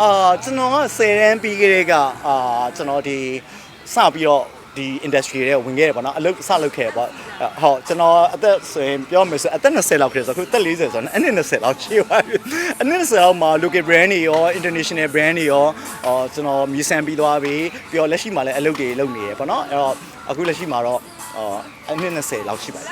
အာကျွန်တော်က10တန်းပြီးခဲ့တဲ့ကအာကျွန်တော်ဒီစပြီးတော့ဒီ industry တွေဝင်ခဲ့တယ်ပေါ့နော်အလုပ်စလုပ်ခဲ့တယ်ပေါ့ဟောကျွန်တော်အသက်ဆိုရင်ပြောမယ်ဆိုအသက်20လောက်ခရဆိုအခုအသက်40ဆိုတော့အနည်း20လောက်ရှိပါပြီအနည်း20လောက်မှာ local brand တွေရော international brand တွေရောအော်ကျွန်တော်မြည်ဆန်ပြီးသွားပြီပြီးတော့လက်ရှိမှာလည်းအလုပ်တွေလုပ်နေရပေါ့နော်အဲ့တော့အခုလက်ရှိမှာတော့အော်အနည်း20လောက်ရှိပါဗျ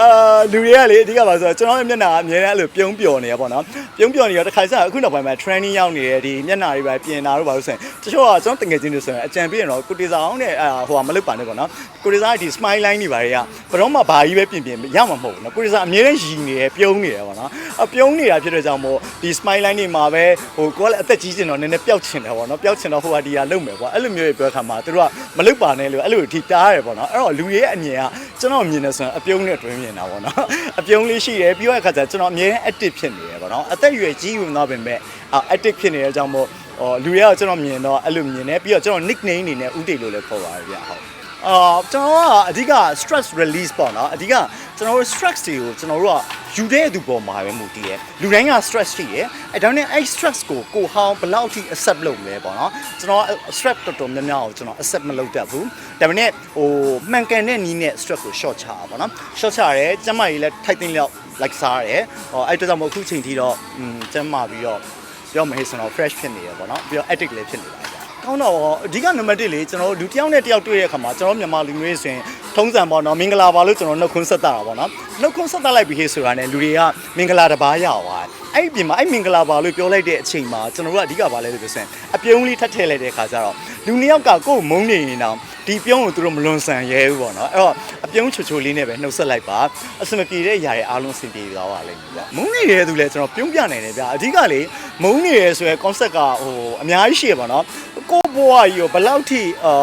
အာလူတွေကလေအဓိကပါဆိုတော့ကျွန်တော်ရဲ့မျက်နှာကအများကြီးအဲ့လိုပြုံးပျော်နေရပေါ့နော်ပြုံးပျော်နေရတခါကျအခုနောက်ပိုင်းမှာ training ရောက်နေတယ်ဒီမျက်နှာတွေပဲပြင်တာတို့ပါလို့ဆိုရင်တချို့ကကျွန်တော်တငယ်ချင်းတွေဆိုရင်အကြံပေးရင်တော့ကိုတေစာအောင်နဲ့အာဟိုကမလုပ်ပါနဲ့ပေါ့နော်ကိုတေစာကဒီ smile line တွေပါတွေကဘယ်တော့မှဘာကြီးပဲပြင်ပြင်ရမှာမဟုတ်ဘူးနော်ကိုတေစာအမြဲတမ်းရည်နေတယ်ပြုံးနေတယ်ပေါ့နော်အပြုံးနေတာဖြစ်တဲ့ကြောင့်မို့ဒီ smile line တွေမှာပဲဟိုကိုကလည်းအသက်ကြီးကျင်တော့နည်းနည်းပျောက်ချင်တယ်ပေါ့နော်ပျောက်ချင်တော့ဟိုကဒီကလုံမယ်ပေါ့အဲ့လိုမျိုးတွေပြောခါမှာသူတို့ကမလုပ်ပါနဲ့လို့အဲ့လိုထိတားရတယ်ပေါ့နော်အဲ့တော့လူတွေရဲ့အမြင်ကကျွန်တော်မြင်နေဆိုရင်အပြုံးနဲ့တွင်းမြင်တာပေါ့နော်အပြုံးလေးရှိတယ်ပြီးတော့အခါကျကျွန်တော်အမြဲတမ်း active ဖြစ်နေတယ်ပေါ့နော်အသက်အရွယ်ကြီးဝင်တော့ပြင်မဲ့ active ဖြစ်နေတဲ့အကြောင်းမို့ဟိုလူတွေကကျွန်တော်မြင်တော့အဲ့လိုမြင်တယ်ပြီးတော့ကျွန်တော် nickname အနေနဲ့ဥတီလို့လည်းခေါ်ပါတယ်ဗျဟုတ် အာကျွန်တော်ကအဓိက stress release ပေါ့နော်အဓိကကျွန်တော်တို့ stress တွေကိုကျွန်တော်တို့ကယူတဲ့သူပေါ်မှာပဲမူတည်ရလူတိုင်းက stress ရှိရအဲဒါနဲ့အဲ့ stress ကိုကိုဟောင်းဘယ်လောက်ထိ accept လုပ်မလဲပေါ့နော်ကျွန်တော် stress တော်တော်များများကိုကျွန်တော် accept မလုပ်တတ်ဘူးဒါပေမဲ့ဟိုမှန်ကန်တဲ့နီးနဲ့ stress ကို short ချတာပေါ့နော် short ချရဲကျမကြီးလည်းထိုက်သိမ်းလောက် like စားရဲဟောအဲ့တကြောင့်မို့အခုချိန်ထိတော့อืมကျမပြီးတော့ပြောမဟေ့ဆိုတော့ fresh ဖြစ်နေရပေါ့နော်ပြီးတော့ addict လည်းဖြစ်နေပါဗျာ ကောင်းတော့အဓိကနံပါတ်1လေကျွန်တော်တို့လူတစ်ယောက်နဲ့တစ်ယောက်တွေ့တဲ့အခါမှာကျွန်တော်မြန်မာလူမျိုးတွေဆိုရင်ထုံးစံပေါ့နော်မင်္ဂလာပါလို့ကျွန်တော်နှုတ်ခွန်းဆက်တာပေါ့နော်နှုတ်ခွန်းဆက်တာလိုက်ပြီးဟေ့ဆိုတာနဲ့လူတွေကမင်္ဂလာတစ်ပါးရသွားတယ်အဲ့ဒီပြင်မှာအဲ့မင်္ဂလာပါလို့ပြောလိုက်တဲ့အချိန်မှာကျွန်တော်တို့ကအဓိကပါလဲလို့ပြောစင်အပြုံးလေးထပ်ထည့်လိုက်တဲ့အခါကျတော့လူနှစ်ယောက်ကကိုယ်မုန်းနေရင်တော့ ဒီပြုံးကိုသူတို့မလွန်ဆန်ရဲဘူးပေါ့နော်အဲ့တော့အပြုံးချိုချိုလေးနဲ့ပဲနှုတ်ဆက်လိုက်ပါအစမပြေတဲ့ຢာတွေအားလုံးစင်ပြေသွားပါလိမ့်မယ်ဗျမုန်းနေရဲသူလဲကျွန်တော်ပြုံးပြနိုင်တယ်ဗျအဓိကလေမုန်းနေရဲဆိုရဲ concept ကဟိုအများကြီးရှိရပါတော့ကိုယ့်ဘဝကြီးကိုဘယ်လောက်ထိအာ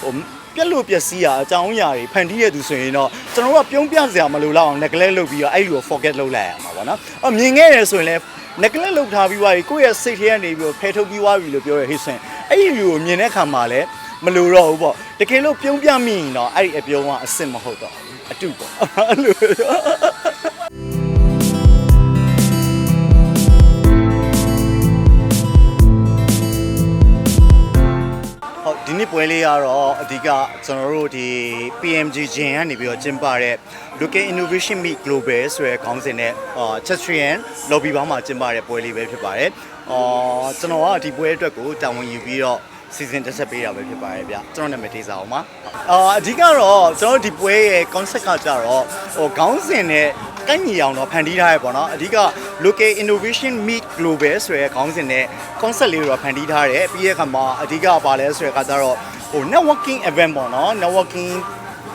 ဟိုပြက်လို့ပျက်စီးရအကြောင်းအရာတွေဖန်တီးရသူဆိုရင်တော့ကျွန်တော်တို့ကပြုံးပြစရာမလိုတော့အောင် neglect လုပ်ပြီးတော့အဲ့ဒီကို forget လုပ်လိုက်ရမှာပေါ့နော်အမြင်ခဲ့ရဆိုရင်လည်း neglect လုပ်ထားပြီးွားပြီကိုယ့်ရဲ့စိတ်ထဲကနေပြီးတော့ဖယ်ထုတ်ပြီးွားပြီလို့ပြောရဟိစင်အဲ့ဒီလိုမြင်တဲ့ခါမှာလည်း မလိုတော့ဘူးပေါ့တကယ်လို့ပြုံးပြမိရင်တော့အဲ့ဒီအပြုံးကအစ်စ်မဟုတ်တော့ဘူးအတုပေါ့အဲ့လိုဟုတ်ဒီနေ့ပွဲလေးကတော့အဓိကကျွန်တော်တို့ဒီ PMG ဂျင်ကနေပြီးတော့ကျင်းပတဲ့ Local Innovation Meet Global ဆိုတဲ့ခေါင်းစဉ်နဲ့အာ Chestrian Lobby ဘောင်းမှာကျင်းပတဲ့ပွဲလေးပဲဖြစ်ပါတယ်။အော်ကျွန်တော်ကဒီပွဲအတွက်ကိုတာဝန်ယူပြီးတော့ စီစဉ်တက်ဆက်ပေးတာပဲဖြစ်ပါတယ်ဗျ။ကျွန်တော်နာမည်ဒေစာအောင်ပါ။အာအဓိကတော့ကျွန်တော်ဒီပွဲရဲ့ concept ကကြတော့ဟိုခေါင်းစဉ်နဲ့ကိုက်ညီအောင်တော့ဖန်တီးထားရပေါ့နော်အဓိက local innovation meet global ဆိုရဲခေါင်းစဉ်နဲ့ concept လေးတော့ဖန်တီးထားတယ်ပြီးတဲ့အခါမှာအဓိကပါလဲဆိုရဲကကြတော့ဟို networking event ပေါ့နော် networking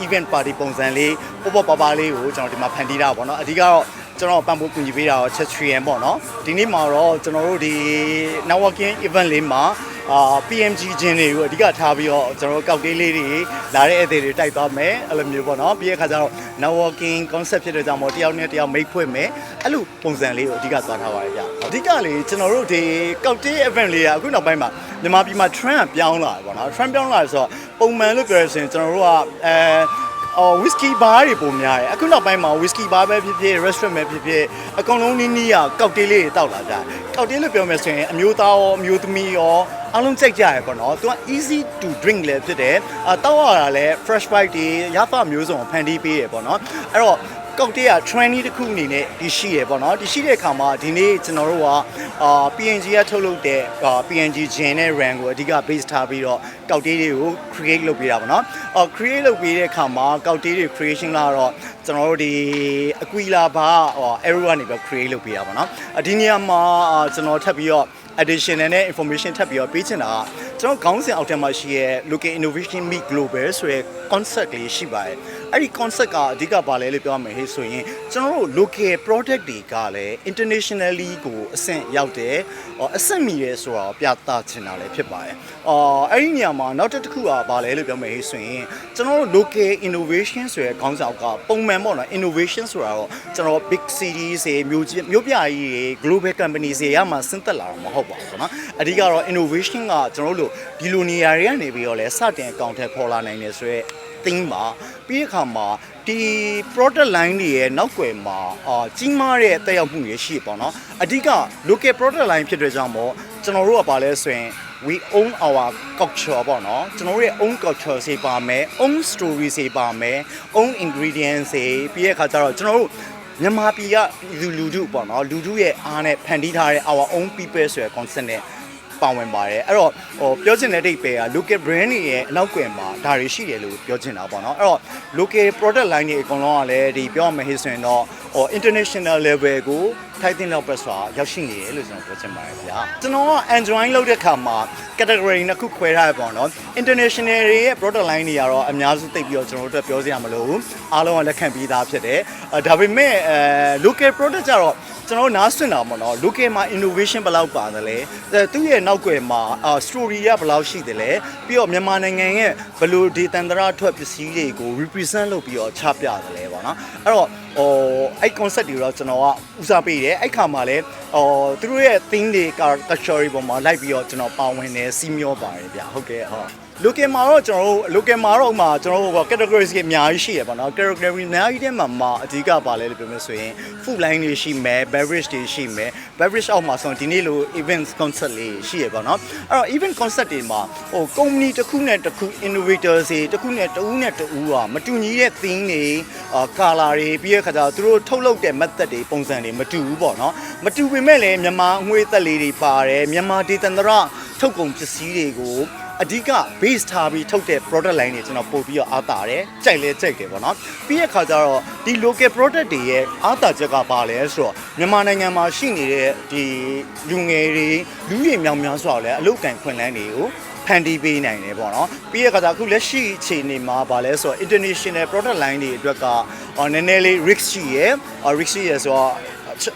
event party ပုံစံလေးပေါ့ပေါ့ပါပါလေးကိုကျွန်တော်ဒီမှာဖန်တီးတာပေါ့နော်အဓိကတော့ကျွန်တော်ပံ့ပိုးကူညီပေးတာတော့ Chestrian ပေါ့နော်ဒီနေ့မှာတော့ကျွန်တော်တို့ဒီ networking event လေးမှာ အာ PMG ချင်းတွေကိုအဓိကထားပြီးတော့ကျွန်တော်တို့ကောက်တေးလေးတွေလာတဲ့အသေးတွေတိုက်သွားမယ်အဲ့လိုမျိုးပေါ့နော်ပြီးတဲ့အခါကျတော့ networking concept ဖြစ်တဲ့ကြောင့်မို့တယောက်နဲ့တယောက်မိတ်ဖွင့်မယ်အဲ့လိုပုံစံလေးကိုအဓိကသွားထားပါတယ်ဗျအဓိကလေကျွန်တော်တို့ဒီကောက်တေး event လေးကအခုနောက်ပိုင်းမှာမြန်မာပြည်မှာ trend ကပြောင်းလာတယ်ပေါ့နော် trend ပြောင်းလာတယ်ဆိုတော့ပုံမှန်လို့ပြောရရင်ကျွန်တော်တို့ကအဲ အော်ဝီစကီဘားတွေပုံများတယ်အခုနောက်ပိုင်းမှာဝီစကီဘားပဲဖြစ်ဖြစ် restaurant ပဲဖြစ်ဖြစ်အကုန်လုံးနီးနီးကကောက်တေးလေးတွေတောက်လာကြတယ်ကောက်တေးလို့ပြောမယ်ဆိုရင်အမျိုးသားရောအမျိုးသမီးရောအားလုံးကြိုက်ကြရပေါ့နော်သူက easy to drink လည်းဖြစ်တယ်အတောက်ရတာလည်း fresh bite တွေရသမျိုးစုံဖန်တီးပေးရပေါ့နော်အဲ့တော့ ကောက်တေးက trendy တစ်ခုအနေနဲ့ဒီရှိရပေါ့နော်ဒီရှိတဲ့အခါမှာဒီနေ့ကျွန်တော်တို့ကအာ PNG ကထုတ်လုပ်တဲ့အာ PNG gin နဲ့ ran ကိုအဓိက base ထားပြီးတော့ကောက်တေးတွေကို create လုပ်ပေးတာပေါ့နော်အော် create လုပ်ပေးတဲ့အခါမှာကောက်တေးတွေ creation လာတော့ကျွန်တော်တို့ဒီအကွီလာဘာဟော arrow ကနေပြီး create လုပ်ပေးတာပေါ့နော်အဒီနေရာမှာအာကျွန်တော်ထပ်ပြီးတော့ additional နဲ့ information ထပ်ပြီးတော့ပေးချင်တာကကျွန်တော်ခေါင်းစဉ်အောက်ထဲမှာရှိရဲ့ local innovation meet global ဆိုရဲ concept လေးရှိပါတယ် အဲ့ဒီ concept ကအဓိကပါလဲလို့ပြောရမယ်ဟေ့ဆိုရင်ကျွန်တော်တို့ local product တွေကလည်း internationally ကိုအဆင့်ရောက်တယ်အဆင့်မီရဲဆိုတာကိုပြသချင်တာလည်းဖြစ်ပါတယ်အော်အဲ့ဒီနေရာမှာနောက်တစ်ခုကပါလဲလို့ပြောမယ်ဟေ့ဆိုရင်ကျွန်တော်တို့ local innovation ဆိုရဲခေါင်းဆောင်ကပုံမှန်ပေါ့နော် innovation ဆိုတာတော့ကျွန်တော် big cities တွေမြို့ကြီးမြို့ပြကြီးတွေ global companies တွေရမှာဆင်းသက်လာတာမဟုတ်ပါဘူးเนาะအဓိကတော့ innovation ကကျွန်တော်တို့ဒီလိုနေရာတွေကနေပြီးတော့လဲစတင်အကောင့်ထဲပေါ်လာနိုင်တယ်ဆိုရဲ theme ပါပြီးတဲ့အခါမှာဒီ product line တွေရဲ့နောက်ွယ်မှာအာကြီးမားတဲ့တက်ရောက်မှုတွေရှိပေါ့နော်အဓိက local product line ဖြစ်တဲ့ကြောင့်မို့ကျွန်တော်တို့ကပါလဲဆိုရင် we own our culture ပေါ့နော်ကျွန်တော်တို့ရဲ့ own culture စေပါမယ် own story စေပါမယ် own ingredients စေပြီးတဲ့အခါကျတော့ကျွန်တော်တို့မြန်မာပြည်ကလူလူထုပေါ့နော်လူထုရဲ့အားနဲ့ဖန်တီးထားတဲ့ our own people ဆိုတဲ့ concept နဲ့ ပါဝင်ပါတယ်အဲ့တော့ဟိုပြောချင်တဲ့အိတ်ပဲက local brand တွေရဲ့အနောက်ကွယ်မှာဒါတွေရှိတယ်လို့ပြောချင်တာပေါ့နော်အဲ့တော့ local product line တွေအကုန်လုံးကလည်းဒီပြောရမယ်ဟိဆိုရင်တော့ဟို international level ကိုထိုက်တင်လောက်ပဲဆိုတာရောက်ရှိနေတယ်လို့ကျွန်တော်ပြောချင်ပါတယ်ဗျာကျွန်တော်က enjoy လုပ်တဲ့ခါမှာ category နှစ်ခုခွဲထားရပေါ့နော် international တွေရဲ့ product line တွေကတော့အများစုသိပ်ပြီးတော့ကျွန်တော်တို့အတွက်ပြောစရာမလိုဘူးအားလုံးကလက်ခံပြီးသားဖြစ်တယ်အဲဒါပေမဲ့အဲ local product ကြတော့ ကျွန်တော်တို့နားဆွင့်တာပေါ့နော် local မှာ innovation ဘယ်လောက်ပါတယ်လဲအဲသူ့ရဲ့နောက်ွယ်မှာအာ story ကဘယ်လောက်ရှိတယ်လဲပြီးတော့မြန်မာနိုင်ငံရဲ့ဘယ်လိုဒေသန္တရထွက်ပစ္စည်းတွေကို represent လုပ်ပြီးတော့ချပြတယ်လဲပေါ့နော်အဲ့တော့ဟိုအဲ့ concept တွေတော့ကျွန်တော်ကဦးစားပေးတယ်အဲ့ခါမှာလဲဟိုသူတို့ရဲ့ theme တွေ culture တွေပေါ်မှာလိုက်ပြီးတော့ကျွန်တော်ပါဝင်နေစီမျောပါတယ်ဗျဟုတ်ကဲ့ဟုတ် local မှာတော့ကျွန်တော်တို့ local မှာတော့ဥမာကျွန်တော်တို့ categories တွေအများကြီးရှိရပါတော့ category အများကြီးထဲမှာမှာအဓိကပါလဲလို့ပြောမယ်ဆိုရင် food line တွေရှိမယ် beverage တွေရှိမယ် beverage အောက်မှာဆိုရင်ဒီနေ့လို event concept လေးရှိရပါတော့အဲ့တော့ event concept တွေမှာဟို company တစ်ခုနဲ့တစ်ခု innovators တွေတစ်ခုနဲ့တစ်ဦးနဲ့တစ်ဦးကမတူညီတဲ့ theme တွေအာ color တွေပြီးတဲ့ခါကျတော့သူတို့ထုတ်လုပ်တဲ့ method တွေပုံစံတွေမတူဘူးပေါ့နော်မတူပေမဲ့လည်းမြန်မာအငွေသက်လေးတွေပါတယ်မြန်မာဒေသန္တရထုတ်ကုန်ပစ္စည်းတွေကို အဓိက base ထားပြီးထုတ်တဲ့ product line တွေကျွန်တော်ပို့ပြီးတော့အားတာတယ်ကြိုက်လဲကြိုက်တယ်ပေါ့နော်ပြီးရခါကျတော့ဒီ local product တွေရဲ့အားတာချက်ကပါလဲဆိုတော့မြန်မာနိုင်ငံမှာရှိနေတဲ့ဒီလူငယ်တွေလူရည်မြောင်များစွာလဲအလုပ်ကံခွင့်လန်းတွေကိုဖန်တီးပေးနိုင်တယ်ပေါ့နော်ပြီးရခါကျအခုလက်ရှိအခြေအနေမှာဗာလဲဆိုတော့ international product line တွေအတွက်ကအော်နည်းနည်းလေး risk ရှိရယ် risk ရှိရယ်ဆိုတော့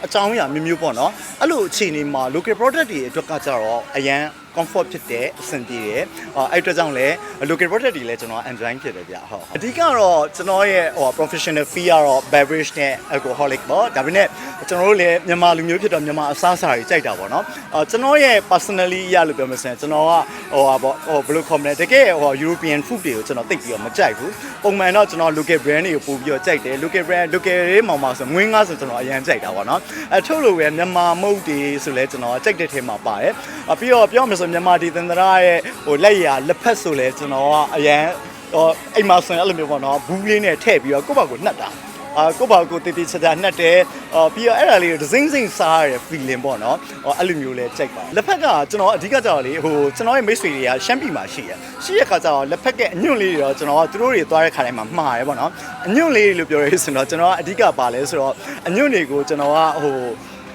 အကြောင်းအရာမျိုးမျိုးပေါ့နော်အဲ့လိုအခြေအနေမှာ local product တွေအတွက်ကကြတော့အရန် comfort ဖြစ်တယ်အဆင်ပြေတယ်အဲ့အဲ့အတွက်ကြောင့်လည်း local product တွေလည်းကျွန်တော် enjoy ဖြစ်တယ်ဗျဟုတ်အဓိကတော့ကျွန်တော်ရဲ့ဟို professional fee ကတော့ beverage နဲ့ alcoholic ပေါ့ဒါပေမဲ့ကျွန်တော်တို့လည်းမြန်မာလူမျိုးဖြစ်တော့မြန်မာအစားအစာတွေကြိုက်တာပေါ့နော်အော်ကျွန်တော်ရဲ့ personally ရလို့ပြောမယ်ဆိုရင်ကျွန်တော်ကဟိုဟာပေါ့ဟိုဘယ်လိုခေါ်မလဲတကယ်ဟို European food တွေကိုကျွန်တော်သိပြီးတော့မကြိုက်ဘူးပုံမှန်တော့ကျွန်တော် local brand တွေကိုပို့ပြီးတော့ကြိုက်တယ် local brand local တွေမှာမှာဆိုငွေငါဆိုကျွန်တော်အရင်ကြိုက်တာပေါ့နော်အဲထုတ်လို့ပဲမြန်မာမုတ်တွေဆိုလဲကျွန်တော်ကြိုက်တဲ့ထဲမှာပါတယ်အပြီးတော့ပြောမယ်ဆိုမြန်မာဒီသန္တရာရဲ့ဟိုလက်ရလက်ဖက်ဆိုလဲကျွန်တော်ကအရင်ဟိုအိမ်မှာဆိုရင်အဲ့လိုမျိုးပေါ့နော်ဘူးလေးနဲ့ထည့်ပြီးတော့ကိုယ့်ဘာကိုနှက်တာအာကိုယ့်ဘာကိုတည်တည်ချာချာနှက်တယ်အော်ပြီးတော့အဲ့ဒါလေးကိုဒစိမ့်စိမ့်စားရတဲ့ feeling ပေါ့နော်ဟောအဲ့လိုမျိုးလဲကြိုက်ပါလက်ဖက်ကကျွန်တော်အဓိကကြောက်လေဟိုကျွန်တော်ရဲ့မိတ်ဆွေတွေကရှမ်းပြည်မှာရှိရရှိရခါကျတော့လက်ဖက်ကအညွန့်လေးတွေတော့ကျွန်တော်ကသူတို့တွေသွားတဲ့ခါတိုင်းမှာမှားတယ်ပေါ့နော်အညွန့်လေးလို့ပြောရဲဆိုတော့ကျွန်တော်ကအဓိကပါလဲဆိုတော့အညွန့်တွေကိုကျွန်တော်ကဟို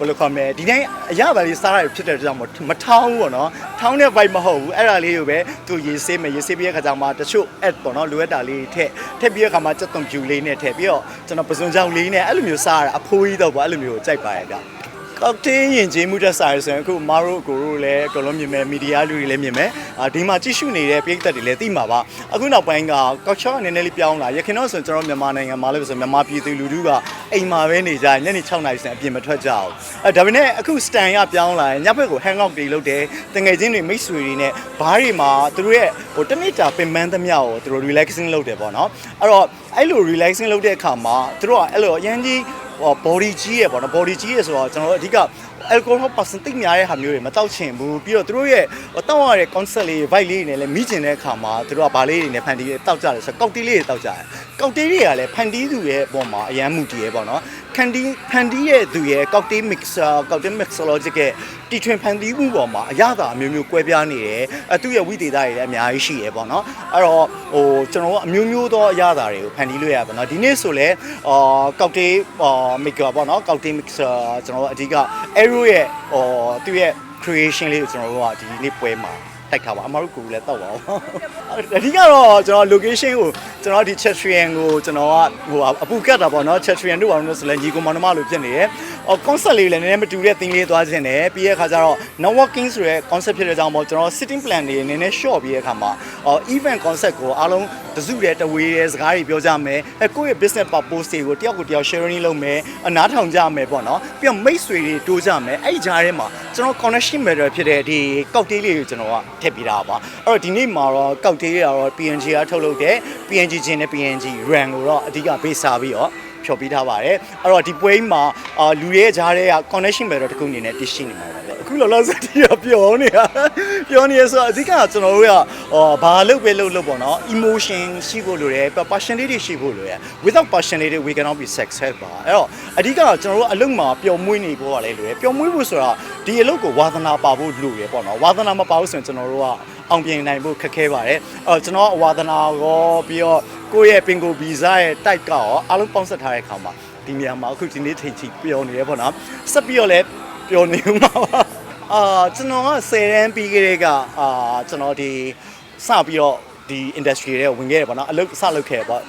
ဘယ်လိုခေါ်မလဲဒီတိုင်းအရပါလေးစားရဖြစ်တဲ့ကြောင့်မမထောင်းဘူးပေါ့နော်ထောင်းတဲ့ vibe မဟုတ်ဘူးအဲ့ဒါလေးကိုပဲသူရေးဆေးမယ်ရေးဆေးပြီးတဲ့ခါကျမှတချို့ add ပေါ့နော်လိုအပ်တာလေးထည့်ထည့်ပြီးတဲ့ခါမှာစက်သွန်ဖြူလေးနဲ့ထည့်ပြီးတော့ကျွန်တော်ပစွန်ကြောင်လေးနဲ့အဲ့လိုမျိုးစားရတာအဖိုးကြီးတော့ပေါ့အဲ့လိုမျိုးကိုကြိုက်ပါရဲ့ဗျ ကောက်တေးရင်ကျေးမှုတက်စားရဆိုရင်အခုမာရိုကိုရိုလည်းအကုန်လုံးမြင်မယ်မီဒီယာလူတွေလည်းမြင်မယ်အာဒီမှာကြည့်ရှုနေတဲ့ပြည်သက်တွေလည်းသိမှာပါအခုနောက်ပိုင်းကကောက်ချောနည်းနည်းလေးပြောင်းလာရခင်တော့ဆိုကျွန်တော်မြန်မာနိုင်ငံမှာလည်းဆိုမြန်မာပြည်သူလူထုကအိမ်မှာပဲနေကြညနေ6နာရီစံအပြင်မထွက်ကြဘူးအဲဒါပေမဲ့အခုစတန်ရပြောင်းလာရင်ညဘက်ကို hang out တွေလုပ်တယ်တငယ်ချင်းတွေမိတ်ဆွေတွေနဲ့ဘားတွေမှာသူတို့ရဲ့ဟိုတစ်နေ့တာပင်ပန်းသမျှကိုသူတို့ relaxing လုပ်တယ်ပေါ့နော်အဲ့တော့အဲ့လို relaxing လုပ်တဲ့အခါမှာသူတို့ကအဲ့လိုအရင်ကြီးဟို body ကြီးရပေါ့နော် body ကြီးရဆိုတော့ကျွန်တော်တို့အဓိက alcohol percentage များတဲ့ဟာမျိုးတွေမတောက်ချင်ဘူးပြီးတော့သူတို့ရဲ့တောက်ရတဲ့ concept လေး vibe လေးတွေနဲ့လည်းမိကျင်တဲ့အခါမှာသူတို့ကဗာလေးတွေနဲ့ဖန်တီးတောက်ကြတယ်ဆိုတော့ကောက်တီးလေးတွေတောက်ကြတယ်ကောက်တီးတွေကလည်းဖန်တီးသူရဲ့အပေါ်မှာအရန်မှုတည်ရဲ့ပေါ့နော်ဖန်တီးဖန်တီးရဲ့သူရဲ့ကောက်တီး mixer ကောက်တီး mixologic ရဲ့တီထွင်ဖန်တီးမှုပေါ်မှာအရသာအမျိုးမျိုးကွဲပြားနေတယ်အဲသူ့ရဲ့ဝိသေသတွေလည်းအများကြီးရှိရဲ့ပေါ့နော်အဲ့တော့ဟိုကျွန်တော်တို့အမျိုးမျိုးသောအရသာတွေကိုဖန်တီးလို့ရပါတော့ဒီနေ့ဆိုလဲအာကောက်တီးအာ maker ပေါ့နော်ကောက်တီး mixer ကျွန်တော်တို့အဓိက arrow ရဲ့ဟိုသူ့ရဲ့ creation လေးကိုကျွန်တော်တို့ကဒီနေ့ပွဲမှာ တိုက်ထားပါအမတို့ကူလည်းတောက်ပါအောင်အဓိကတော့ကျွန်တော် location ကိုကျွန်တော်ဒီ Chatrian ကိုကျွန်တော်ကဟိုအပူကတ်တာပေါ့နော် Chatrian တို့ဘာလို့လဲဆိုလဲညီကောင်မနှမလို့ဖြစ်နေတယ်အော် concept လေးလည်းနည်းနည်းမတူတဲ့ thing လေးသွားခြင်းတယ်ပြီးရဲ့ခါကျတော့ networking ဆိုတဲ့ concept ဖြစ်တဲ့ကြောင့်ပေါ့ကျွန်တော် sitting plan တွေနည်းနည်း short ပြီးရဲ့ခါမှာအော် event concept ကိုအားလုံးတစုတည်းတဝေးရဲ့စကားတွေပြောကြမယ်အဲကိုယ့်ရဲ့ business purpose တွေကိုတယောက်ကိုတယောက် sharing လုပ်မယ်အနားထောင်ကြမယ်ပေါ့နော်ပြီးတော့မိတ်ဆွေတွေတိုးကြမယ်အဲ့ဒီကြားထဲမှာကျွန်တော် connection matter ဖြစ်တဲ့ဒီ cocktail လေးကိုကျွန်တော်ကထည့်ပေးတာပါအဲ့တော့ဒီနေ့မှာတော့ကောက်တေးရတော့ PNG ကထုတ်လုပ်တဲ့ PNG ချင်းနဲ့ PNG RAM ကိုတော့အဓိကပေးစားပြီးတော့ဖြော်ပေးထားပါတယ်အဲ့တော့ဒီပွဲမှာအာလူတွေရဲ့ဂျားတွေက connection ပဲတော့တစ်ခုအနေနဲ့တရှိနေမှာပါဗျအခု လောလောဆယ်တီးရပျော်နေတာပျော်နေရဆိုတော့အဓိကကျွန်တော်တို့ကဟောဘာလုပ်ပဲလုပ်လို့ပေါ့နော် emotion ရှိဖို့လိုတယ် passion လေးတွေရှိဖို့လိုတယ် without passion လေးတွေ we cannot be success ပါအဲ့တော့အဓိကကျွန်တော်တို့အလုပ်မှာပျော်မွေးနေဖို့ကလည်းလိုတယ်ပျော်မွေးဖို့ဆိုတာဒီအလုပ်ကိုဝါသနာပါဖို့လိုရပေါ့နော်ဝါသနာမပါဘူးဆိုရင်ကျွန်တော်တို့ကအောင်ပြင်နိုင်ဖို့ခက်ခဲပါတယ်အဲ့တော့ကျွန်တော်အဝါသနာရောပြီးတော့ကိုယ့်ရဲ့ပင်ကိုဗီဇရဲ့ type ကရောအားလုံးပေါင်းစပ်ထားတဲ့အခါမှာဒီနေရာမှာအခုဒီနေ့ထိတ်ချိပျော်နေရပေါ့နော်ဆက်ပြီးတော့လည်းပျော်နေမှာပါ အာကျွန်တော်က10တန်းပြီးခဲ့တဲ့ကအာကျွန်တော်ဒီစပြီးတော့ဒီ industry တွေဝင်ခဲ့တယ်ပေါ့နော်အလုပ်စလုပ်ခဲ့တယ်ပေါ့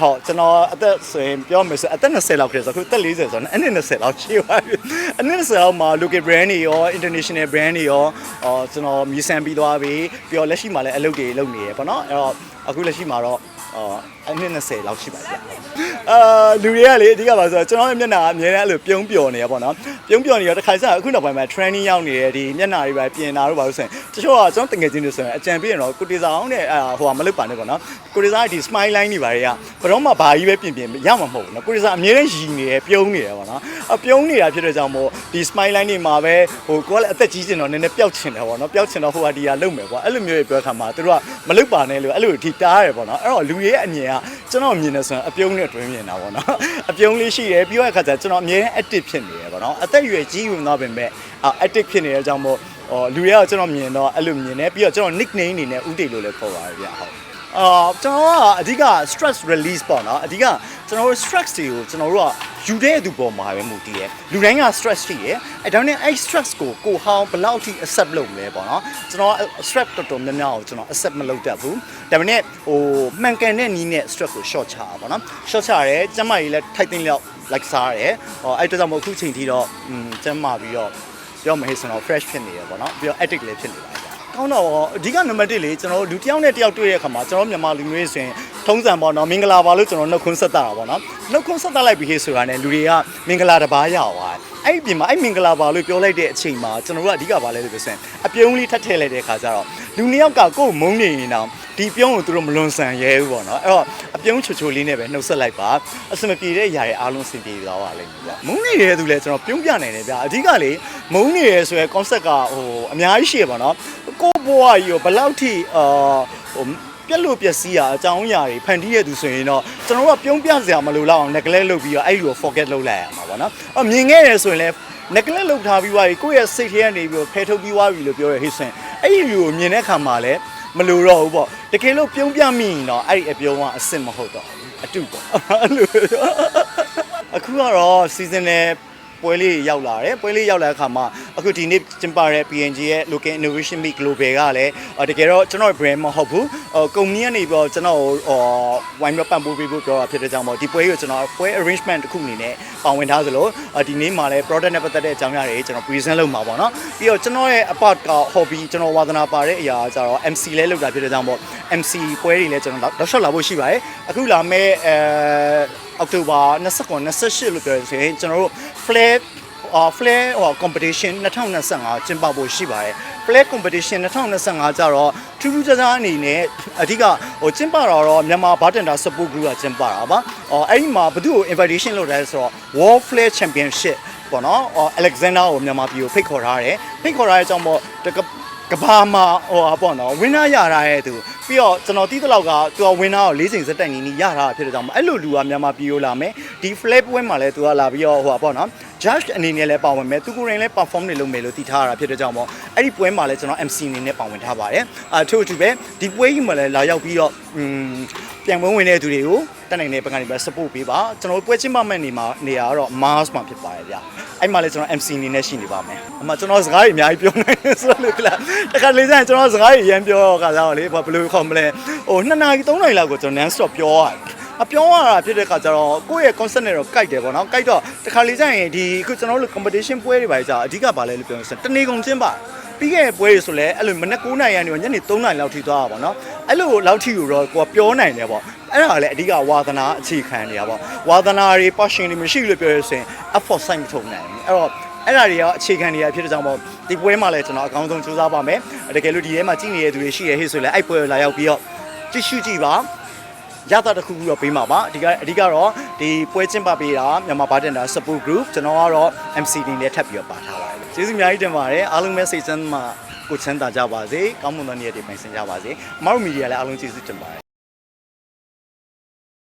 ဟောကျွန်တော်အသက်ဆိုရင်ပြောမယ်ဆိုအသက်20လောက်ခဲ့ဆိုအခုအသက်40ဆိုတော့အနည်း20လောက်ရှိပါပြီအနည်း20လောက်မှာ local brand တွေရော international brand တွေရောအော်ကျွန်တော်မြည်ဆန်ပြီးသွားပြီပြီးတော့လက်ရှိမှာလည်းအလုပ်တွေလုပ်နေရပေါ့နော်အဲ့တော့အခုလက်ရှိမှာတော့ အော်အနည်း20လောက်ရှိပါပြီအာလူတွေကလေအဓိကပါဆိုတော့ကျွန်တော်ရဲ့မျက်နှာကအများနဲ့အဲ့လိုပြုံးပျော်နေရပေါ့နော်ပြုံးပျော်နေရတစ်ခါကျအခုနောက်ပိုင်းမှာ training ရောက်နေတဲ့ဒီမျက်နှာတွေပဲပြင်တာတို့ပါလို့ဆိုရင်တချို့ကကျွန်တော်တငယ်ချင်းတွေဆိုရင်အကြံပေးရင်တော့ကိုတေစာအောင်နဲ့အာဟိုကမလုပ်ပါနဲ့ပေါ့နော်ကိုတေစာဒီ smile line တွေပါတွေကဘယ်တော့မှဘာကြီးပဲပြင်ပြင်ရမှာမဟုတ်ဘူးနော်ကိုတေစာအမြဲတမ်းရည်နေတယ်ပြုံးနေတယ်ပေါ့နော်အပြုံးနေတာဖြစ်တဲ့ကြောင့်မို့ဒီ smile line တွေမှာပဲဟိုကိုကလည်းအသက်ကြီးကျင်တော့နည်းနည်းပျောက်ချင်တယ်ပေါ့နော်ပျောက်ချင်တော့ဟိုကဒီကလုံမယ်ပေါ့အဲ့လိုမျိုးပြောခါမှာသူတို့ကမလုပ်ပါနဲ့လို့အဲ့လိုထိတားရတယ်ပေါ့နော်အဲ့တော့လူတွေရဲ့အမြင်ကကျွန်တော်မြင်နေဆိုရင်အပြုံးနဲ့တွင်းမြင်တာပေါ့နော်အပြုံးလေးရှိတယ်ပြီးတော့အခါကျကျွန်တော်အမြဲတမ်း active ဖြစ်နေတယ်ပေါ့နော်အသက်အရွယ်ကြီးဝင်သွားပြင်မဲ့အာ active ဖြစ်နေတဲ့ကြောင့်မို့ဟောလူတွေကကျွန်တော်မြင်တော့အဲ့လိုမြင်တယ်ပြီးတော့ကျွန်တော် nickname အနေနဲ့ဥတေလို့လည်းခေါ်ပါတယ်ဗျဟုတ် အာကျွန်တော်ကအဓိက stress release ပေါ့နော်အဓိကကျွန်တော်တို့ stress တွေကိုကျွန်တော်တို့ကယူတဲ့သူပေါ်မှာပဲမူတည်တယ်လူတိုင်းက stress ရှိတယ်အဲဒါနဲ့အဲ့ stress ကိုကိုဟောင်းဘယ်လောက်ထိ accept လုပ်မလဲပေါ့နော်ကျွန်တော် stress တော်တော်များများကိုကျွန်တော် accept မလုပ်တတ်ဘူးဒါပေမဲ့ဟိုမှန်ကန်တဲ့နည်းနဲ့ stress ကို short ချတာပေါ့နော် short ချရတယ်ကျမကြီးလည်းထိုက်သိမ်းလောက် like စားရတယ်ဟောအဲ့အတွက်ကြောင့်မို့အခုချိန်ထိတော့อืมကျမပြီးတော့ပြောမဟေးဆိုတော့ fresh ဖြစ်နေရပေါ့နော်ပြီးတော့ addict လည်းဖြစ်နေပါတယ် ကောင်းတော့အဓိကနံပါတ်1လေကျွန်တော်တို့လူတစ်ယောက်နဲ့တစ်ယောက်တွေ့တဲ့အခါမှာကျွန်တော်မြန်မာလူမျိုးဆိုရင်ထုံးစံပေါ့နော်မင်္ဂလာပါလို့ကျွန်တော်နှုတ်ခွန်းဆက်တာပါနော်နှုတ်ခွန်းဆက်တာလိုက်ပြီးဟေးဆိုတာနဲ့လူတွေကမင်္ဂလာတစ်ပါးရသွားတယ်အဲ့ဒီပြင်မှာအဲ့မင်္ဂလာပါလို့ပြောလိုက်တဲ့အချိန်မှာကျွန်တော်တို့ကအဓိကပါလဲလို့ပြောဆိုရင်အပြုံးလေးထပ်ထည့်လိုက်တဲ့အခါကျတော့လူနှစ်ယောက်ကကိုယ်မုန်းနေရင်တော့ ဒီပြုံးကိုသူတို့မလွန်ဆန်ရဲဘူးပေါ့နော်အဲ့တော့အပြုံးချိုချိုလေးနဲ့ပဲနှုတ်ဆက်လိုက်ပါအစမပြေတဲ့ຢာရဲ့အားလုံးစင်ပြေသွားပါလိမ့်မယ်ဗျမုန်းနေရဲသူလဲကျွန်တော်ပြုံးပြနိုင်တယ်ဗျအဓိကလေမုန်းနေရဲဆိုရဲ concept ကဟိုအများကြီးရှိရပါတော့ကိုယ့်ဘဝကြီးကိုဘယ်လောက်ထိအာဟိုပြက်လို့ပျက်စီးတာအကြောင်းအရာတွေဖန်တီးရသူဆိုရင်တော့ကျွန်တော်တို့ကပြုံးပြစရာမလိုတော့အောင် neglect လုပ်ပြီးတော့အဲ့ဒီကို forget လုပ်လိုက်ရမှာပေါ့နော်။အော်မြင်ခဲ့ရဆိုရင်လည်း neglect လုပ်ထားပြီးွားပြီကိုယ့်ရဲ့စိတ်ထဲကနေပြီးတော့ဖယ်ထုတ်ပြီးွားပြီလို့ပြောရဟိစင်အဲ့ဒီကိုမြင်တဲ့အခါမှာလည်း မလိုတော့ဘူးပေါ့တကယ်လို့ပြုံးပြမိရင်တော့အဲ့ဒီအပြုံးကအစ်စ်မဟုတ်တော့ဘူးအတုပေါ့အဲ့လိုအခုကတော့ season နဲ့ ပွဲလေးရောက်လာတယ်ပွဲလေးရောက်လာတဲ့အခါမှာအခုဒီနေ့ကျင်းပတဲ့ PNG ရဲ့ Local Innovation Meet Global ကလည်းအော်တကယ်တော့ကျွန်တော် brand မဟုတ်ဘူးအော်ကုမ္ပဏီကနေပြီးတော့ကျွန်တော်ကိုအော်ဝိုင်းမပံ့ပိုးပေးဖို့ပြောတာဖြစ်တဲ့ကြောင့်မို့ဒီပွဲကိုကျွန်တော်ပွဲ arrangement တစ်ခုအနေနဲ့ပါဝင်ထားသလိုအော်ဒီနေ့မှာလည်း product နဲ့ပတ်သက်တဲ့အကြောင်းအရာတွေကျွန်တော် present လုပ်မှာပေါ့နော်ပြီးတော့ကျွန်တော်ရဲ့ apart က hobby ကျွန်တော်ဝါသနာပါတဲ့အရာကျတော့ MC လဲလုပ်တာဖြစ်တဲ့ကြောင့်မို့ MC ပွဲတွေလည်းကျွန်တော်တော့ shot လာဖို့ရှိပါတယ်အခုလာမဲ့အဲ အောက်တိုဘာ29 28လို့ပြောရဆိုရင်ကျွန်တော်တို့ flag အာ flare ဟို competition 2025ကျင်းပဖို့ရှိပါတယ် flare competition 2025ကြတော့ထူးထူးခြားခြားအနေနဲ့အဓိကဟိုကျင်းပတာတော့မြန်မာ bartender support group ကကျင်းပတာပါအော်အဲ့ဒီမှာဘသူ့ကို invitation လုပ်တယ်ဆိုတော့ world flare championship ပေါ့နော်အော် Alexander ကိုမြန်မာပြည်ကိုဖိတ်ခေါ်ထားတယ်ဖိတ်ခေါ်ထားတဲ့အကြောင်းပေါ့တ ကကဘာမှာဟိုဟာပေါ့နော် winner ရတာရဲ့သူပြီးတော့ကျွန်တော်တီးတဲ့လောက်ကသူက winner ကို၄ချိန်စက်တက်နေနေရတာဖြစ်တဲ့ကြောင့်အဲ့လိုလူကမြန်မာပြည်ကိုလာမယ်ဒီ flare ပွဲမှာလည်းသူကလာပြီးတော့ဟိုဟာပေါ့နော် judge အနေနဲ့လည်းပါဝင်မယ်သူကိုယ်တိုင်လည်း perform နေလုပ်မယ်လို့တည်ထားတာဖြစ်တဲ့ကြောင့်ပေါ့အဲ့ဒီပွဲမှာလည်းကျွန်တော် MC အနေနဲ့ပါဝင်ထားပါတယ်အာထို့အတူပဲဒီပွဲကြီးမှာလည်းလာရောက်ပြီးတော့อืมပြန်ပွဲဝင်တဲ့သူတွေကိုတက်နိုင်တဲ့ဘက်ကနေပဲ support ပေးပါကျွန်တော်ပွဲချင်းမမဲ့နေမှာနေရာကတော့ Mars မှာဖြစ်ပါတယ်ဗျအဲ့မှာလည်းကျွန်တော် MC အနေနဲ့ရှိနေပါမယ်အမှကျွန်တော်စကားတွေအများကြီးပြောနိုင်တယ်ဆိုလို့ကလားတခါလေးဆိုင်ကျွန်တော်စကားတွေအရင်ပြောတော့ကစားတော့လေဘာဘယ်လိုခေါ်မလဲဟို2နာရီ3နာရီလောက်ကိုကျွန်တော် non stop ပြောရတယ် အပြောရတာဖြစ်တဲ့ခါကျတော့ကိုယ့်ရဲ့ concept နဲ့တော့ကြိုက်တယ်ပေါ့နော်ကြိုက်တော့တခါလေးကျရင်ဒီအခုကျွန်တော်တို့ competition ပွဲတွေပါကြအဓိကပါလဲလို့ပြောရင်တနေကုန်ချင်းပါပြီးခဲ့တဲ့ပွဲတွေဆိုလဲအဲ့လိုမနက်9နာရီကနေညနေ3နာရီလောက်ထိသွားတာပေါ့နော်အဲ့လိုလောက်ထိကိုတော့ကိုကပြောနိုင်တယ်ပေါ့အဲ့ဒါလည်းအဓိကဝါသနာအခြေခံနေတာပေါ့ဝါသနာတွေ passion တွေမရှိလို့ပြောရဆိုရင် effort စိုက်မထုတ်နိုင်ဘူးအဲ့တော့အဲ့ဒါတွေရောအခြေခံတွေရဖြစ်တဲ့ကြောင့်မို့ဒီပွဲမှာလည်းကျွန်တော်အကောင်းဆုံးစူးစမ်းပါမယ်တကယ်လို့ဒီထဲမှာကြည့်နေတဲ့သူတွေရှိရဟိဆိုလည်းအဲ့ပွဲကိုလာရောက်ပြီးတော့ကြည့်ရှုကြည့်ပါ ရတာတစ်ခုခုတော့ပေးမှာပါအဓိကအဓိကတော့ဒီပွဲကျင်းပပေးတာမြန်မာဘာတင်တာ support group ကျွန်တော်ကတော့ MCD နဲ့ထပ်ပြီးတော့ပါထားပါတယ်ကျေးဇူးအများကြီးတင်ပါတယ်အားလုံးပဲစိတ်ချမ်းမှာကိုချမ်းသာကြပါစေကောင်းမွန်သောနေ့တွေပိုင်ဆိုင်ကြပါစေအမတို့မီဒီယာလည်းအားလုံးကျေးဇူးတင်ပါတယ်